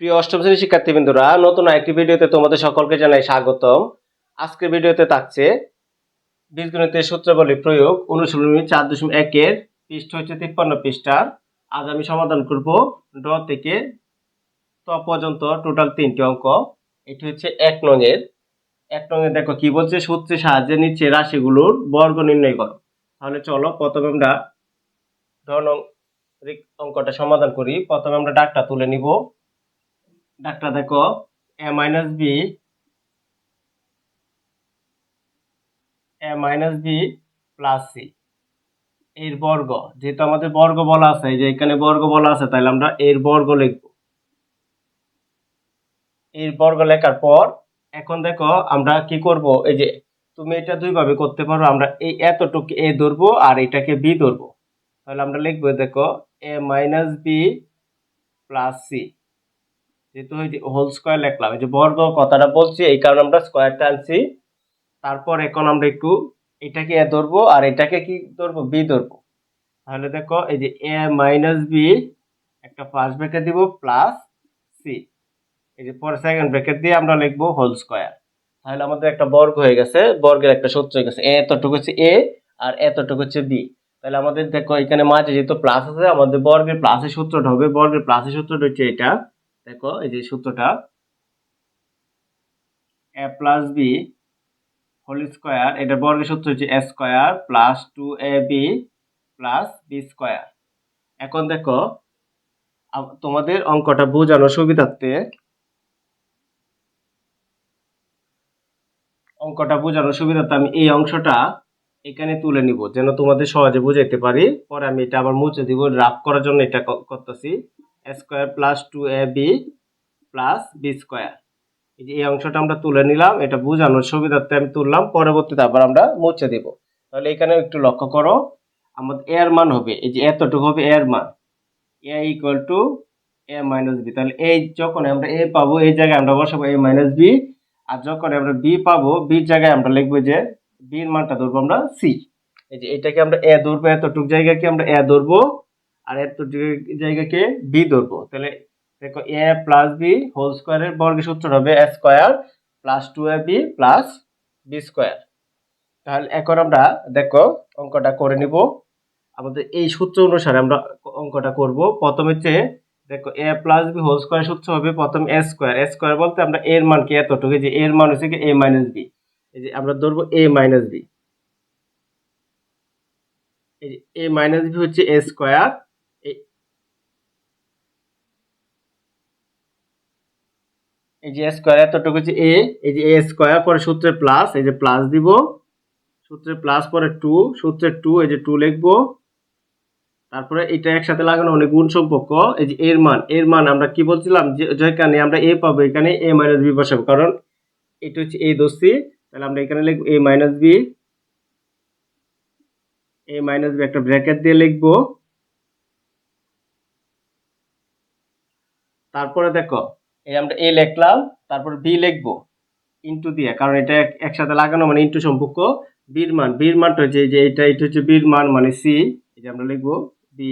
প্রিয় অষ্টম শ্রেণির শিক্ষার্থীবৃন্দরা, নতুন একটি ভিডিওতে তোমাদের সকলকে জানাই স্বাগতম। আজকের ভিডিওতে থাকছে বীজগণিতের সূত্রাবলী প্রয়োগ অনুশীলনী চার দশমিক একের পৃষ্ঠ হচ্ছে তিপ্পান্ন পৃষ্ঠার। আজ আমি সমাধান করব ড থেকে ত পর্যন্ত টোটাল তিনটি অঙ্ক। এটি হচ্ছে এক নঙের এক নঙে দেখো কি বলছে, সূত্রের সাহায্যে নিচ্ছে রাশিগুলোর বর্গ নির্ণয় করো। তাহলে চলো প্রথমে আমরা ড নং অঙ্কটা সমাধান করি। প্রথমে আমরা ডাকটা তুলে নিব। ডাকটা দেখো A minus B A minus B plus C এর বর্গ। যেহেতু আমাদের বর্গ বলা আছে যে এখানে বর্গ বলা আছে তাহলে আমরা এর বর্গ লিখব। এর বর্গ লেখার পর, এখন দেখো, আমরা কি করব? এই যে তুমি এটা দুইভাবে করতে পারো, আমরা এই এতটুকু এ ধরবো আর এটাকে বি ধরবো। তাহলে আমরা লিখব, দেখো A minus B plus C যেহেতু হোল স্কোয়ার লিখলাম, এই যে বর্গ কথাটা বলছি, এই কারণে আমরা স্কোয়ারটা আনছি। তারপর এখন আমরা একটু এটাকে এ ধরবো আর এটাকে কি ধরবো? বি ধরবো। তাহলে দেখো, এই যে এ মাইনাস বি, একটা ফার্স্ট ব্র্যাকেট দিব প্লাস সি এই যে পরে সেকেন্ড ব্র্যাকেট দিয়ে আমরা লিখব হোল স্কোয়ার তাহলে আমাদের একটা বর্গ হয়ে গেছে, বর্গের একটা সূত্র হয়ে গেছে। এতটুকু হচ্ছে এ আর এতটুকু হচ্ছে বি। তাহলে আমাদের দেখো, এখানে মাঝে যেহেতু প্লাস আছে, আমাদের বর্গের প্লাসের সূত্রটা হবে, বর্গের প্লাসের সূত্রটা হচ্ছে এটা। দেখো, এই যে সূত্রটা A plus B whole square এটা বর্গের সূত্র হচ্ছে A square plus two A B plus B square এখন দেখো তোমাদের অঙ্কটা বোঝানোর সুবিধার্থে অঙ্কটা বোঝানোর সুবিধার্থে আমি এই অংশটা এখানে তুলে নিব, যেন তোমাদের সহজে বুঝাইতে পারি। পরে আমি এটা আবার মুছে দিব, রাফ করার জন্য এটা করতেছি। Square plus two A B plus B square. এই যে এই অংশটা আমরা তুলে নিলাম, এটা বোঝানোর সুবিধার্থে আমি তুললাম, পরবর্তীতে আবার আমরা মুছে দিব। তাহলে এখানে একটু লক্ষ্য করো, আমাদের এর মান হবে, এই যে এতটুকু হবে এর মান। A equal to A minus B তাহলে এই যখন আমরা এ পাবো, এই জায়গায় আমরা বসাবো এ মাইনাস বি আর যখন আমরা বি পাবো বির জায়গায় আমরা লিখব যে বির মানটা ধরবো আমরা সি এই যে এটাকে আমরা এ ধরবো, এতটুকু জায়গাকে আমরা এ ধরবো আর এতটুকু জায়গাকে বি ধরবো। তাহলে দেখো এ প্লাস বি হোল স্কোয়ারের বর্গের সূত্র হবে A square plus two A B plus B square তাহলে এখন আমরা দেখো অঙ্কটা করে নিব। আমাদের এই সূত্র অনুসারে আমরা অঙ্কটা করব। প্রথমে হচ্ছে দেখো A plus B whole square সূত্র হবে প্রথম এ স্কোয়ার এ স্কোয়ার বলতে আমরা এর মান কি এতটুকু? যে এর মান হচ্ছে কি এ মাইনাস বি এই যে আমরা ধরবো এ মাইনাস বি এই যে এ মাইনাস বি হচ্ছে এ স্কোয়ার এই যে স্কোয়ার এতটুকু হচ্ছে এ এই যে এ স্কোয়ার পরে সূত্রে প্লাস এই যে প্লাস দিব। সূত্রে প্লাস পরে টু সূত্রে টু এই যে টু লিখব। তারপরে এটা একসাথে লাগানো মানে গুণ সম্পর্ক এই যে এর মান এর মান আমরা কি বলছিলাম? যে, যেখানে আমরা এ পাবো, এখানে এ মাইনাস বি বসাবো। কারণ এটা হচ্ছে এ দোষী। তাহলে আমরা এখানে লিখব A minus B A minus B একটা ব্র্যাকেট দিয়ে লিখব। তারপরে দেখো এই আমরা এ লিখলাম, তারপর বি লিখব। ইন্টু দিয়ে, কারণ এটা একসাথে লাগানো মানে ইন্টু সম্পর্ক। বির মান বির মানটা হচ্ছে যে এটা এটা হচ্ছে বির মান মানে সি এই যে আমরা লিখব বি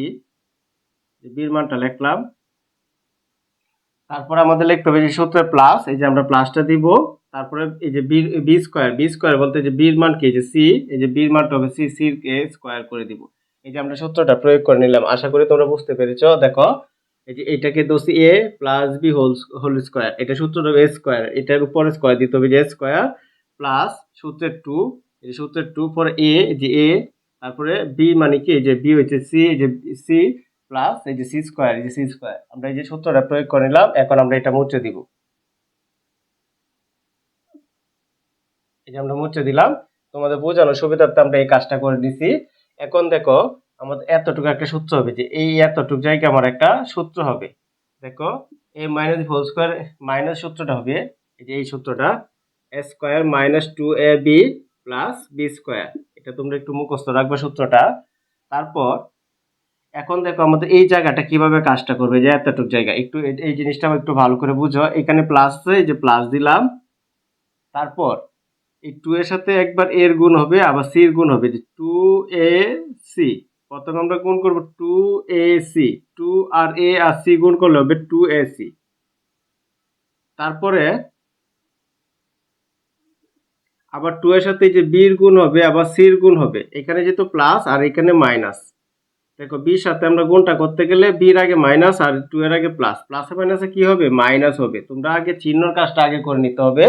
মানটা লিখলাম। তারপরে আমাদের লিখতে হবে যে প্লাস এই যে আমরা প্লাসটা দিব। তারপরে এই যে B B square B square বলতে যে বির কি? যে সি এই যে বির মানটা হবে সি সি কে স্কোয়ার করে দিব। এই যে আমরা সূত্রটা প্রয়োগ করে নিলাম, আশা করি তোমরা বুঝতে পেরেছ। দেখো এই যে এটাকে দোষী A plus B whole whole square এটা সূত্র এ স্কোয়ার এটার উপরে স্কোয়ার দিতে হবে যে স্কোয়ার প্লাস সূত্রের টু এই সূত্রের টু পরে এ যে এ তারপরে বি মানে কি? যে বি হচ্ছে সি এই যে সি প্লাস এই যে সি স্কোয়ার এই যে সি স্কোয়ার আমরা এই যে সূত্রটা প্রয়োগ করে নিলাম, এখন আমরা এটা মুছে দিব। এই যে আমরা মুছে দিলাম, তোমাদের বোঝানোর সুবিধার্থে আমরা এই কাজটা করে দিছি এখন দেখো আমাদের এতটুকু একটা সূত্র হবে যে এই এতটুকু জায়গায় আমার একটা সূত্র হবে। দেখো এই মাইনাস হোল স্কোয়ার মাইনাস সূত্রটা হবে, এই যে এই সূত্রটা A square minus two A B plus B square এটা তোমরা একটু মুখস্থ রাখবে সূত্রটা। তারপর, এখন দেখো আমাদের এই জায়গাটা কীভাবে কাজটা করবে যে এতটুকু জায়গা। একটু এই- জিনিসটা একটু ভালো করে বুঝো। এখানে প্লাস এই যে প্লাস দিলাম। তারপর, এই টু এর সাথে একবার এর গুণ হবে, আবার সির গুণ হবে, যে টু এ সি প্রথমে আমরা গুণ করব টু এ সি টু আর এ আর সি গুণ করলে হবে টু এ সি তারপরে আবার টু এর সাথে যে বির গুণ হবে, আবার সির গুণ হবে, এখানে যেহেতু প্লাস আর এখানে মাইনাস দেখো বির সাথে আমরা গুণটা করতে গেলে বির আগে মাইনাস আর টু এর আগে প্লাস প্লাসে মাইনাসে কি হবে? মাইনাস হবে। তোমরা আগে চিহ্নর কাজটা আগে করে নিতে হবে।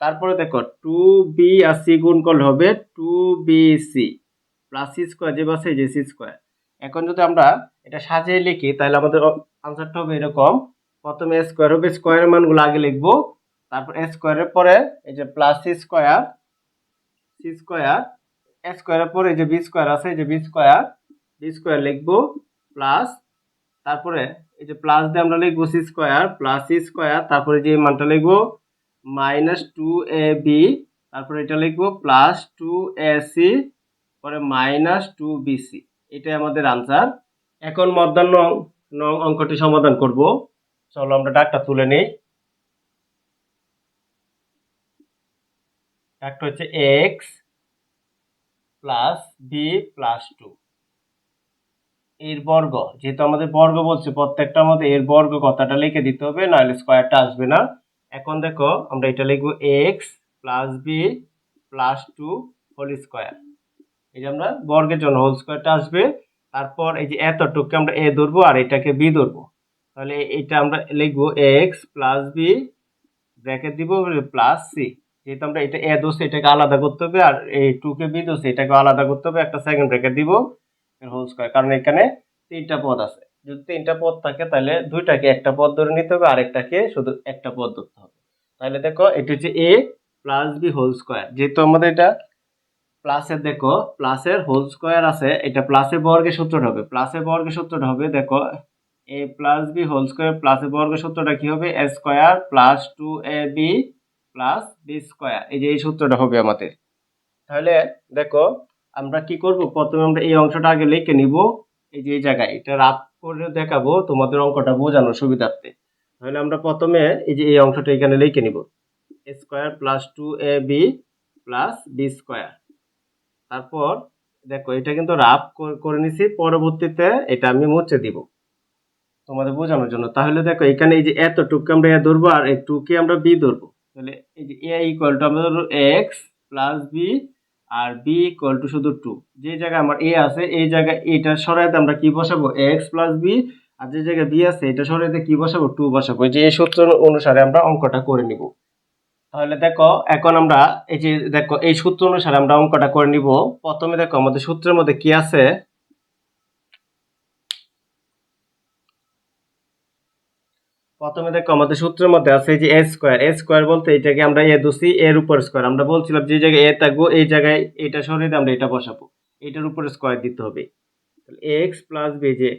তারপরে দেখো টু বি আর সি গুণ করলে হবে two B C plus C square যে বাসে যে সি স্কোয়ার এখন যদি আমরা এটা সাজিয়ে লিখি, তাহলে আমাদের আনসারটা হবে এরকম। প্রথমে স্কোয়ার হবে স্কোয়ারের মানগুলো আগে লিখব। তারপর স্কোয়ারের পরে এই যে plus C square C square স্কোয়ারের পরে এই যে বি স্কোয়ার আছে, এই যে বি স্কোয়ার বি স্কোয়ার লিখব প্লাস তারপরে এই যে প্লাস দিয়ে আমরা লিখব C square plus C square তারপরে যে মানটা লিখব মাইনাস টু এ বি তারপরে এটা লিখব প্লাস টু এ সি পরে মাইনাস টু বি সি এটাই আমাদের আনসার এখন মধ্যাহ্ন নং অঙ্কটি সমাধান করব। চলো আমরা ডাকটা তুলে নেই। ডাকটা হচ্ছে X plus B plus two এর বর্গ, যেহেতু আমাদের বর্গ বলছে, প্রত্যেকটা মধ্যে এর বর্গ কথাটা লিখে দিতে হবে, নাহলে স্কোয়ারটা আসবে না। এখন দেখো, আমরা এটা লিখব X plus B plus two whole square এই যে আমরা বর্গের জন্য হোল স্কোয়ারটা আসবে। তারপর এই যে এতটুকু আমরা এ ধরবো আর এটাকে বি ধরবো। তাহলে এটা আমরা লিখব এক্স প্লাস বি ব্র্যাকেট দিব প্লাস সি যেহেতু আমরা এটা এ দোষে এটাকে আলাদা করতে হবে আর এই টুকে বি দোষে এটাকে আলাদা করতে হবে, একটা সেকেন্ড ব্র্যাকেট দিব হোল স্কোয়ার কারণ এখানে তিনটা পদ আছে। যদি তিনটা পদ থাকে, তাহলে দুইটাকে একটা পদ ধরে নিতে হবে, আরেকটাকে শুধু একটা পদ ধরতে হবে। তাহলে দেখো, এটা হচ্ছে A plus B whole square যেহেতু আমাদের এটা প্লাসের দেখো প্লাসের হোল স্কোয়ার আছে, এটা প্লাসের বর্গের সূত্রটা হবে। প্লাসের বর্গের সূত্রটা হবে, দেখো A plus B whole square প্লাসের বর্গের সূত্রটা কি হবে? A square plus two A B plus B square এই যে এই সূত্রটা হবে আমাদের। তাহলে দেখো, আমরা কি করব? প্রথমে আমরা এই অংশটা আগে লিখে নিব। এই যে এই জায়গায়, এটা রাফ করে দেখাবো, তোমাদের অঙ্কটা বোঝানোর সুবিধার্থে। তাহলে আমরা প্রথমে এই যে এই অংশটা এখানে লিখে নিব। Square plus two A B plus B square তারপর দেখো, এটা কিন্তু রাফ করে নিছি, পরবর্তীতে এটা আমি মুছে দিব তোমাদের বোঝানোর জন্য। তাহলে দেখো, এখানে এই যে এতটুকু আমরা এ ধরবো আর এই টুকে আমরা বি ধরবো। তাহলে এই যে এ ইকুয়াল টু আমরা ধরবো এক্স প্লাস বি আর বি ইকুয়াল টু শুধু টু যে জায়গায় আমার এ আছে, এই জায়গায় এটা সরাইতে আমরা কি বসাবো? এক্স প্লাস বি আর যে জায়গায় বি আছে, এটা সরাইতে কি বসাবো? টু বসাবো। যে এই সূত্র অনুসারে আমরা অঙ্কটা করে নিব। তাহলে দেখো, এখন আমরা এই যে দেখো, এই সূত্র অনুসারে আমরা অঙ্কটা করে নিব। প্রথমে দেখো, আমাদের সূত্রের মধ্যে কি আছে? প্রথমে দেখো, আমাদের সূত্রের মধ্যে আছে যে এ স্কোয়ার এ স্কোয়ার বলতে এটাকে আমরা এ দুসি এর উপর স্কোয়ার আমরা বলছিলাম যে জায়গায় এ থাকব, এই জায়গায় এটা সরিয়ে আমরা এটা বসাবো। এটার উপরে স্কোয়ার দিতে হবে। তাহলে এক্স প্লাস বি যে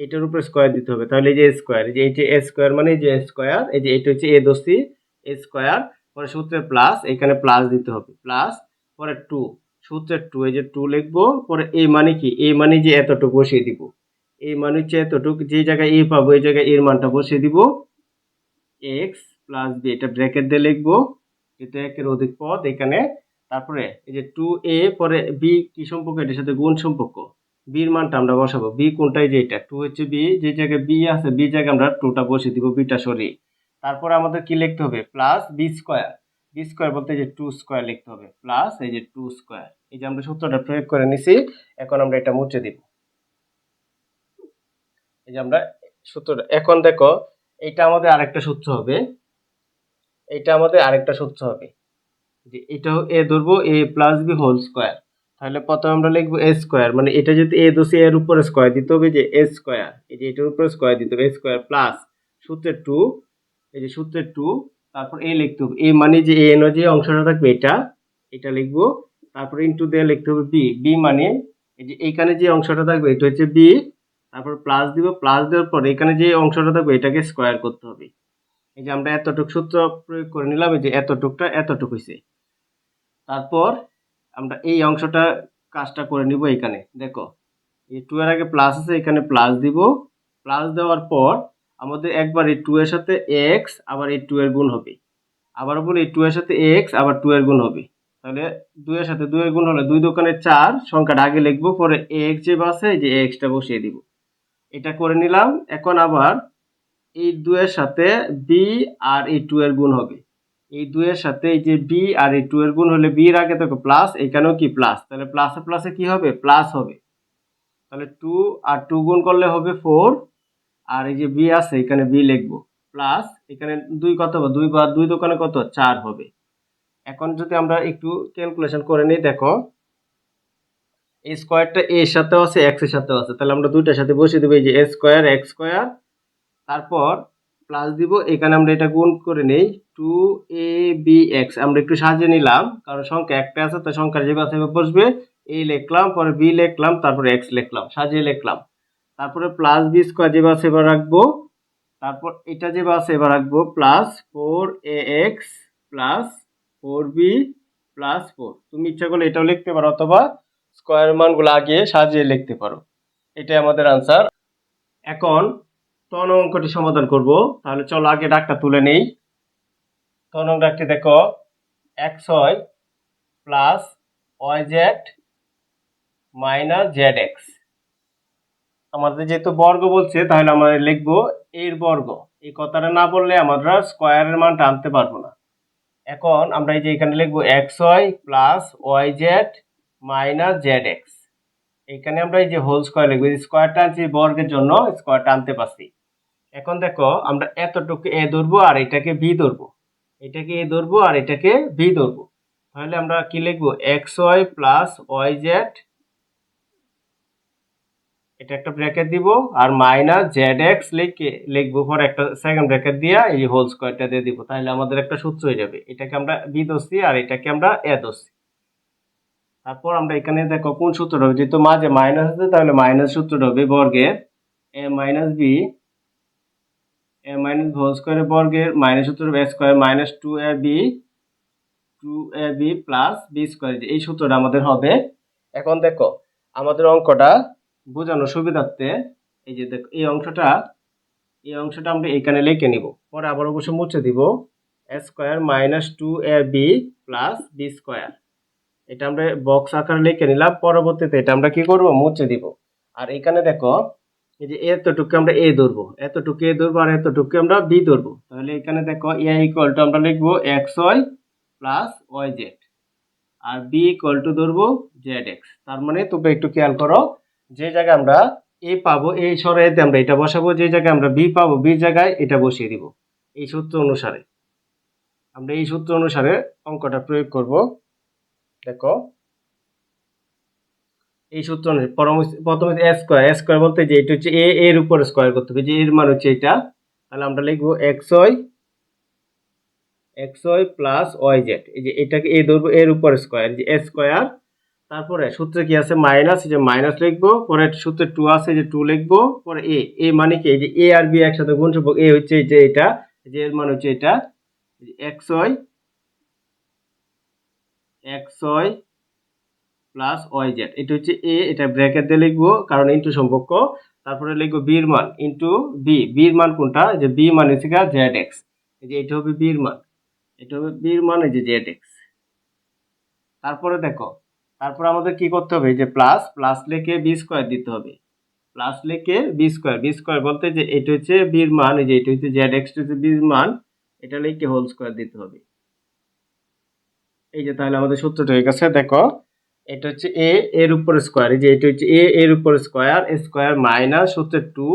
এটার উপরে স্কোয়ার দিতে হবে। তাহলে এই যে স্কোয়ার এই যে এ স্কোয়ার মানে যে স্কোয়ার এই যে এটা হচ্ছে এ দোষী এ স্কোয়ার পরে সূত্রের প্লাস এখানে প্লাস দিতে হবে। প্লাস পরে টু সূত্রের টু এই যে টু লিখব, পরে এই মানে কি? এই মানে যে এতটুকু বসিয়ে দিব। এই মানে হচ্ছে এতটুকু, যে জায়গায় এ পাবো, এই জায়গায় এর মানটা বসিয়ে দিব। এক্স প্লাস বি এটা ব্র্যাকেট দিয়ে লিখব। এটা একের অধিক পদ এখানে। তারপরে এই যে টু এ পরে বি কি সম্পর্ক? এটার সাথে গুণ সম্পর্ক। বির মানটা আমরা বসাবো। বি কোনটাই যে এটা? টু হচ্ছে বি যে জায়গায় বি আছে বি জায়গায় আমরা টুটা বসিয়ে দিব বিটা সরিয়ে তারপরে আমাদের কি লিখতে হবে? Plus B square B square বলতে যে টু স্কোয়ার লিখতে হবে। প্লাস এই যে টু স্কোয়ার এই যে আমরা সূত্রটা প্রয়োগ করে নিছি, এখন আমরা এটা মুছে দিব। এই যে আমরা সূত্রটা, এখন দেখো এটা আমাদের আরেকটা সূত্র হবে। এটা আমাদের আরেকটা সূত্র হবে। যে এটাও এ ধরবো A plus B whole square তাহলে প্রথমে আমরা লিখব এ স্কোয়ার মানে এটা যদি এ দোষে এর উপরে স্কোয়ার দিতে হবে যে এ স্কোয়ার এই যে এটার উপরে স্কোয়ার দিতে হবে এ স্কোয়ার প্লাস সূত্রের টু এই যে সূত্রের টু তারপর এ লিখতে হবে। এ মানে যে এন যে অংশটা থাকবে এটা এটা লিখব। তারপর ইন্টু দিয়ে লিখতে হবে বি বি মানে এই যে এইখানে যে অংশটা থাকবে, এটা হচ্ছে বি তারপর প্লাস দিব প্লাস দেওয়ার পর এখানে যে অংশটা থাকবে, এটাকে স্কোয়ার করতে হবে। এই যে আমরা এতটুক সূত্র প্রয়োগ করে নিলাম, এই যে এতটুকটা এতটুক হয়েছে তারপর আমরা এই অংশটা কাজটা করে নিব এখানে। দেখো, এই টু এর আগে প্লাস আছে, এখানে প্লাস দিব। প্লাস দেওয়ার পর আমাদের একবার এই টু এর সাথে এক্স আবার এই টু এর গুণ হবে। আবার বলি, এই টু এর সাথে এক্স আবার টু এর গুণ হবে। তাহলে দুই এর সাথে দুই এর গুণ হলে দুই দোকানে চার, সংখ্যাটা আগে লিখব, পরে এক্স যে বাসে যে এক্সটা বসিয়ে দিব। এটা করে নিলাম, এখন আবার এই দুয়ের সাথে বি আর এই টু এর গুণ হবে। এই দুয়ের সাথে এই যে বি আর এই টু এর গুণ হলে বি এর আগে তো প্লাস এখানেও কি প্লাস তাহলে প্লাসে প্লাসে কি হবে? প্লাস হবে। তাহলে টু আর টু গুণ করলে হবে ফোর আর এই যে বি আছে, এখানে বি লিখব। প্লাস এখানে দুই কত হবে? দুই বার দুই দোকানে কত? চার হবে। এখন যদি আমরা একটু ক্যালকুলেশন করে নিই, দেখো। এই স্কোয়ারটা এর সাথেও আছে এক্সের সাথেও আছে। তাহলে আমরা দুইটার সাথে বসিয়ে দেবো, এই যে এ স্কোয়ার এক্স স্কোয়ার তারপর প্লাস দিব, এখানে আমরা এটা গুণ করে নেই টু এ বি এক্স আমরা একটু সাজিয়ে নিলাম, কারণ সংখ্যা একটা আছে, তো সংখ্যার যেভাবে আছে বসবে। এ লিখলাম, পরে বি লিখলাম, তারপরে এক্স লিখলাম সাজিয়ে লিখলাম। তারপরে প্লাস বি স্কোয়ার যেভাবে আছে এবার রাখব, তারপর এটা যে বাস এবার রাখব plus four A X plus four B plus four তুমি ইচ্ছা করলে এটাও লিখতে পারো অথবা স্কোয়ার মানগুলো আগে সাজিয়ে লিখতে পারো। এটাই আমাদের আনসার এখন তন অঙ্কটি সমাধান করব। তাহলে চলো আগে ডাকটা তুলে নেই। তন ডাকটি দেখো এক্স হয় plus Y Z minus Z X আমাদের যেহেতু বর্গ বলছে, তাহলে আমরা লিখব এর বর্গ। এই কথাটা না বললে আমরা স্কোয়ারের মানটা আনতে পারব না। এখন আমরা এই যে এখানে লিখব X Y plus Y Z minus Z X এখানে আমরা এই যে হোল স্কোয়ার লিখব স্কোয়ারটা আনছি বর্গের জন্য স্কোয়ারটা আনতে পারছি। এখন দেখো, আমরা এতটুকু এ ধরবো আর এটাকে বি ধরবো। এটাকে এ ধরবো আর এটাকে বি ধরবো। তাহলে আমরা কি লিখব? X Y plus Y Z এটা একটা ব্র্যাকেট দিব, আর মাইনাস জেড এক্স লিখে, লিখব পর একটা সেকেন্ড ব্র্যাকেট দিয়ে এই হোল স্কোয়ারটা দিয়ে দিব। তাহলে আমাদের একটা সূত্র হয়ে যাবে। এটাকে আমরা বি ধরছি আর এটাকে আমরা এ ধরছি। তারপর আমরা এখানে দেখো কোন সূত্রটা হবে? যেহেতু মাঝে মাইনাস আছে, তাহলে মাইনাস সূত্রটা হবে বর্গের A minus B A minus whole স্কোয়ারের বর্গের মাইনাস সূত্র হবে square minus two A B two A B plus B square এই সূত্রটা আমাদের হবে। এখন দেখো, আমাদের অঙ্কটা বোঝানোর সুবিধার্থে এই যে দেখো, এই অংশটা এই অংশটা আমরা এখানে লিখে নিব। পরে আবার অবশ্য মুছে দিব। Square minus two A B plus B square এটা আমরা বক্স আকারে লিখে নিলাম। পরবর্তীতে এটা আমরা কি করব? মুছে দিব। আর এখানে দেখো, এই যে এতটুকু আমরা এ ধরবো। এতটুকু এ ধরবো আর এতটুকু আমরা বি ধরবো। তাহলে এখানে দেখো এ ইকুয়াল টু আমরা লিখব X Y plus Y Z R B equal to ধরবো জেড এক্স তার মানে তোমরা একটু খেয়াল করো যে জায়গায় আমরা এ পাবো এই সরাইতে আমরা এটা বসাবো, যে জায়গায় আমরা বি পাবো বি জায়গায় এটা বসিয়ে দিব। এই সূত্র অনুসারে। আমরা এই সূত্র অনুসারে অঙ্কটা প্রয়োগ করব। দেখো। এই সূত্র অনুসারে প্রথমে এ স্কোয়ার এ স্কোয়ার বলতে যে এটা হচ্ছে এ এর উপর স্কোয়ার করতে হবে, যে এর মান হচ্ছে এটা। তাহলে আমরা লিখব X Y X Y plus Y Z এই যে এটাকে এ ধরবো এর উপর স্কোয়ার যে এ স্কোয়ার তারপরে সূত্রে কি আছে? মাইনাস, এই যে মাইনাস লিখব, পরে সূত্রে টু আছে যে টু লিখব, পরে এ এ মানে কি? এই যে এ আর বি একসাথে গুণ সম্পর্ক এ হচ্ছে এই যে এটা যে এর মান হচ্ছে এটা X Y plus Y Z এটা হচ্ছে এ এটা ব্র্যাকেট দিয়ে লিখব, কারণ ইন্টু সম্পর্ক, তারপরে লিখব বির মান ইন্টু বি বির মান কোনটা? যে বি মান হচ্ছে জেড এক্স এই যে এটা হবে বির মান, এটা হবে বির মান, এই যে জেড এক্স তারপরে দেখো তারপর আমাদের কি করতে হবে? যে প্লাস প্লাস লিখে বি স্কোয়ার দিতে হবে। প্লাস লিখে বি স্কোয়ার বি স্কোয়ার বলতে যে এটা হচ্ছে বির মান, এই যে এটা হচ্ছে জেড এক্স হচ্ছে বির মান, এটা লিখে হোল স্কোয়ার দিতে হবে। এই যে তাহলে আমাদের সূত্রটা হয়ে গেছে, দেখো। এটা হচ্ছে এ এর উপর স্কোয়ার এই যে এটা হচ্ছে এ এর উপর স্কোয়ার স্কোয়ার মাইনাস হচ্ছে টু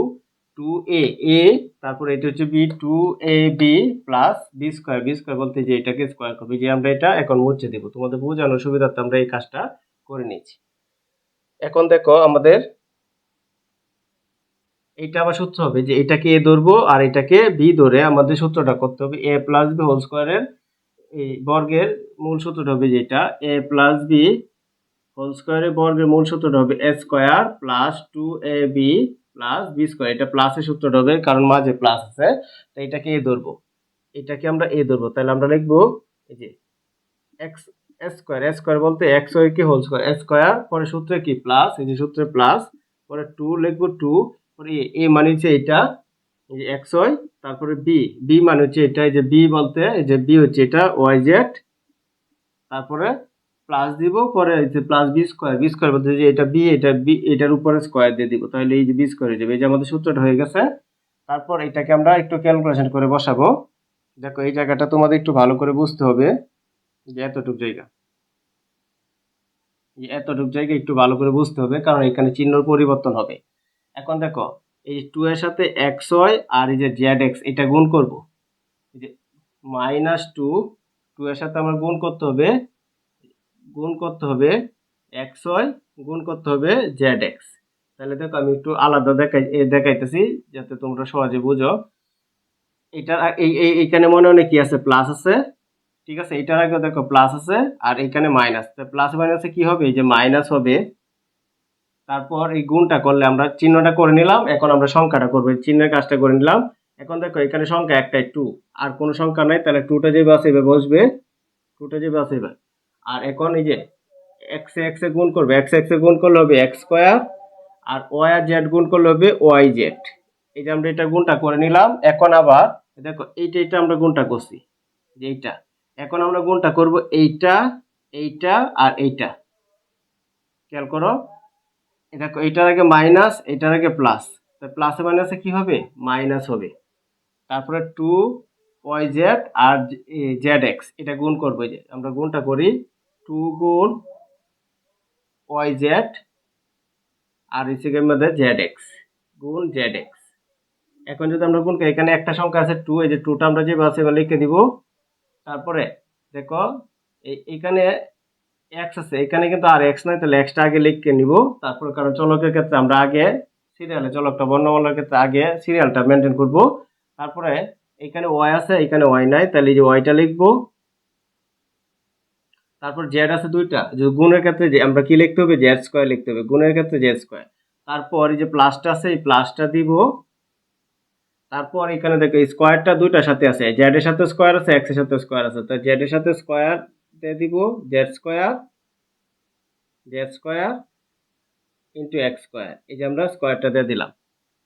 টু এ এ তারপর এটা হচ্ছে B two A B plus B square B square বলতে যে এটাকে স্কোয়ার করবে, যে আমরা এটা এখন মুছে দেবো। তোমাদের বোঝানোর সুবিধার্থে আমরা এই কাজটা করে নিয়েছি। এখন দেখো আমাদের এইটা আবার সূত্র হবে যে এটাকে এ ধরবো আর এটাকে বি ধরে আমাদের সূত্রটা করতে হবে এ প্লাস বি হোল স্কোয়ারের এই বর্গের মূল সূত্রটা হবে যেটা এ প্লাস বি হোল স্কোয়ারের বর্গের মূল সূত্রটা হবে A square plus two A B plus B square এটা প্লাসের সূত্রটা হবে কারণ মাঝে প্লাস আছে, তো এটাকে এ ধরবো। এটাকে আমরা এ ধরবো। তাহলে আমরা লিখব এই যে X S square S square বলতে এক্স ওয়াই কি হোল স্কোয়ার স্কোয়ার পরে সূত্রে কি? প্লাস এই যে সূত্রে প্লাস পরে টু লিখব টু পরে এ মানে হচ্ছে এটা, এই যে এক্স ওয়াই তারপরে বি বি মানে হচ্ছে এটা, এই যে বি বলতে, এই যে বি হচ্ছে এটা ওয়াই জেড তারপরে প্লাস দিব, পরে যে plus B square B square বলতে যে এটা বি এটা বি এটার উপরে স্কোয়ার দিয়ে দিব। তাহলে এই যে বি স্কোয়ার হয়ে যাবে। এই যে আমাদের সূত্রটা হয়ে গেছে। তারপর এটাকে আমরা একটু ক্যালকুলেশন করে বসাবো। দেখো, এই জায়গাটা তোমাদের একটু ভালো করে বুঝতে হবে যে এতটুক জায়গা। এতটুক জায়গা একটু ভালো করে বুঝতে হবে, কারণ এখানে চিহ্নর পরিবর্তন হবে। এখন দেখো, এই যে টু এর সাথে এক্স ওয়াই আর এই যে জেড এক্স এটা গুণ করব। যে মাইনাস টু টু এর সাথে আমার গুণ করতে হবে গুণ করতে হবে এক্স গুণ করতে হবে জেড এক্স। তাহলে দেখো আমি একটু আলাদা দেখাই দেখাইতেছি যাতে তোমরা সহজে বুঝো। এই এইখানে মনে মনে কি আছে প্লাস আছে? ঠিক আছে, এটার আগে দেখো প্লাস আছে আর এখানে মাইনাস তো প্লাস মাইনাসে কি হবে? এই যে মাইনাস হবে। তারপর এই গুণটা করলে আমরা চিহ্নটা করে নিলাম। এখন আমরা সংখ্যাটা করব। চিহ্নের কাজটা করে নিলাম। এখন দেখো এখানে সংখ্যা একটাই টু আর কোনো সংখ্যা নাই, তাহলে টুটা যেভাবে আছে এভাবে বসবে। টুটা যেভাবে আছে এভাবে আর এখন এই যে এক্স এক্স গুণ করবে এক্স এক্স গুণ করলে হবে এক্স স্কোয়ার আর ওয়াই আর জেড গুণ করলে হবে ওয়াই জেড এই যে আমরা এটা গুণটা করে নিলাম। এখন আবার দেখো, এইটা এটা আমরা গুণটা করছি, যে এইটা। এখন আমরা গুণটা করব এইটা এইটা আর এইটা। খেয়াল করো দেখো, এইটার আগে মাইনাস এইটার আগে প্লাস তো প্লাসে মাইনাসে কি হবে? মাইনাস হবে। তারপরে টু ওয়াই জেড আর জেড এক্স এটা গুণ করব যে। আমরা গুণটা করি টু গুণ ওয়াই জেড আর রিসিকের মধ্যে জেড এক্স গুণ জেড এক্স এখন যদি আমরা গুণ এখানে একটা সংখ্যা আছে টু এই যে টুটা আমরা যে বাসে লিখে দিব। তারপরে দেখো এখানে এক্স আছে, এখানে কিন্তু আর এক্স নাই, তাহলে এক্সটা আগে লিখে নিব। তারপরে কারণ চলকের ক্ষেত্রে আমরা আগে সিরিয়ালে চলকটা বর্ণমালার ক্ষেত্রে আগে সিরিয়ালটা মেনটেন করব। তারপরে এখানে ওয়াই আছে, এখানে ওয়াই নাই, তাহলে এই যে ওয়াইটা লিখব। তারপর জেড আছে দুইটা। যে গুণের ক্ষেত্রে যে আমরা কি লিখতে হবে? জেড স্কোয়ার লিখতে হবে। গুণের ক্ষেত্রে জেড স্কোয়ার তারপর এই যে প্লাসটা আছে, এই প্লাসটা দিব। তারপর এখানে দেখো স্কোয়ারটা দুইটার সাথে আছে। জেড এর সাথে স্কোয়ার আছে এক্সের সাথে স্কোয়ার আছে। তো জেড এর সাথে স্কোয়ার দিয়ে দিব Z square Z square into X square এই যে আমরা স্কোয়ারটা দিয়ে দিলাম।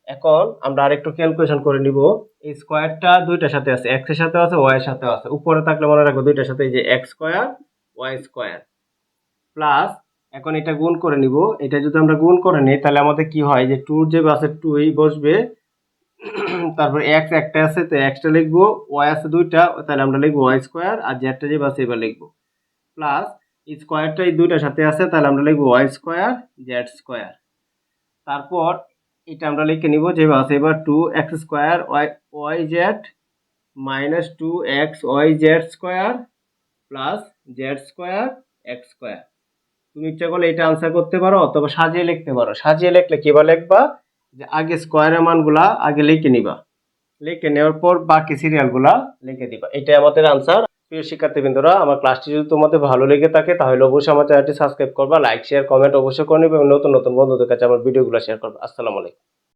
এখন আমরা আরেকটু ক্যালকুলেশন করে নিব। এই স্কোয়ারটা দুইটার সাথে আছে এক্সের সাথে আছে ওয়াই এর সাথে আছে। উপরে থাকলে মনে রাখো, দুইটার সাথে এই যে X square Y square plus এখন এটা গুণ করে নিব। এটা যদি আমরা গুণ করে নিই, তাহলে আমাদের কি হয়? যে টুর যে আছে টুই বসবে, তারপর এক্স একটা আছে, তো এক্সটা লিখব ওয়াই আছে দুইটা, তাহলে আমরা লিখব ওয়াই স্কোয়ার আর জেডটা যে আছে এবার লিখব। প্লাস স্কোয়ারটা এই দুইটার সাথে আছে, তাহলে আমরা লিখব ওয়াই স্কোয়ার জেড স্কোয়ার তারপর, এটা আমরা লিখে নিব যে আছে এবার two X square Y Y Z minus two X Y Z square plus Z square X square তুমি ইচ্ছা করলে এটা আনসার করতে পারো অথবা সাজিয়ে লিখতে পারো। সাজিয়ে লিখলে কিবা লিখবা? যে আগে স্কোয়ারের মানগুলা আগে লিখে নিবা। লিখে নেওয়ার পর বাকি সিরিয়ালগুলা লিখে দিবা। এটাই আমাদের আনসার প্রিয় শিক্ষার্থীবৃন্দরা, আমার ক্লাসটি যদি তোমাদের ভালো লেগে থাকে, তাহলে অবশ্যই আমার চ্যানেলটি সাবস্ক্রাইব করবা লাইক শেয়ার কমেন্ট অবশ্যই করে নেবে এবং নতুন নতুন বন্ধুদের কাছে আমার ভিডিওগুলো শেয়ার করবা। আসসালামু আলাইকুম।